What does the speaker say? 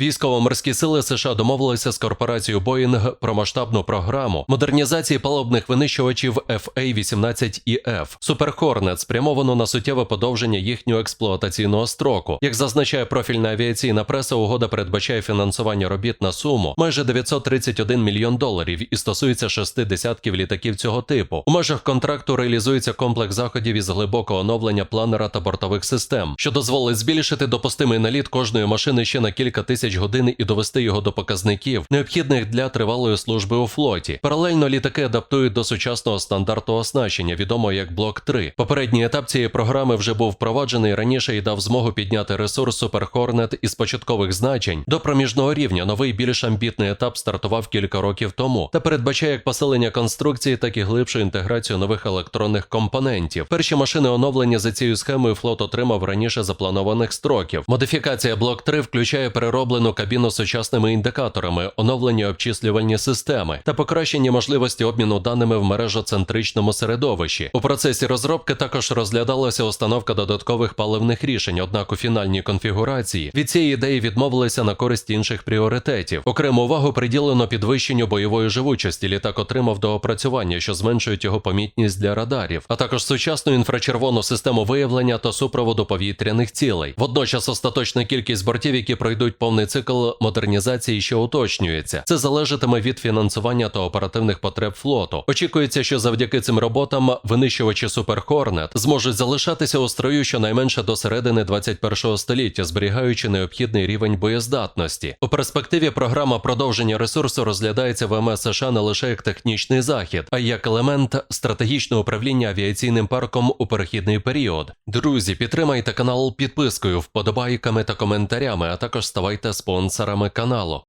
Військово-морські сили США домовилися з корпорацією Boeing про масштабну програму модернізації палубних винищувачів FA-18EF. Super Hornet спрямовано на суттєве подовження їхнього експлуатаційного строку. Як зазначає профільна авіаційна преса, угода передбачає фінансування робіт на суму майже 931 мільйон доларів і стосується шести десятків літаків цього типу. У межах контракту реалізується комплекс заходів із глибокого оновлення планера та бортових систем, що дозволить збільшити допустимий наліт кожної машини ще на кілька тисяч годин і довести його до показників, необхідних для тривалої служби у флоті. Паралельно літаки адаптують до сучасного стандарту оснащення, відомого як Блок 3. Попередній етап цієї програми вже був впроваджений раніше і дав змогу підняти ресурс Super Hornet із початкових значень до проміжного рівня. Новий більш амбітний етап стартував кілька років тому та передбачає як посилення конструкції, так і глибшу інтеграцію нових електронних компонентів. Перші машини оновлення за цією схемою флот отримав раніше запланованих строків. Модифікація Блок 3 включає перероблену кабіну сучасними індикаторами, оновлені обчислювальні системи та покращення можливості обміну даними в мережоцентричному середовищі. У процесі розробки також розглядалася установка додаткових паливних рішень, однак у фінальній конфігурації від цієї ідеї відмовилися на користь інших пріоритетів. Окрему увагу приділено підвищенню бойової живучості. Літак отримав доопрацювання, що зменшують його помітність для радарів, а також сучасну інфрачервону систему виявлення та супроводу повітряних цілей. Водночас остаточна кількість бортів, які пройдуть повний цикл модернізації, ще уточнюється. Це залежатиме від фінансування та оперативних потреб флоту. Очікується, що завдяки цим роботам винищувачі Hornet зможуть залишатися у строю щонайменше до середини 21-го століття, зберігаючи необхідний рівень боєздатності. У перспективі програма продовження ресурсу розглядається ВМС США не лише як технічний захід, а й як елемент стратегічного управління авіаційним парком у перехідний період. Друзі, підтримайте канал підпискою, вподобайками та коментарями, а також ставайте спонсорами каналу.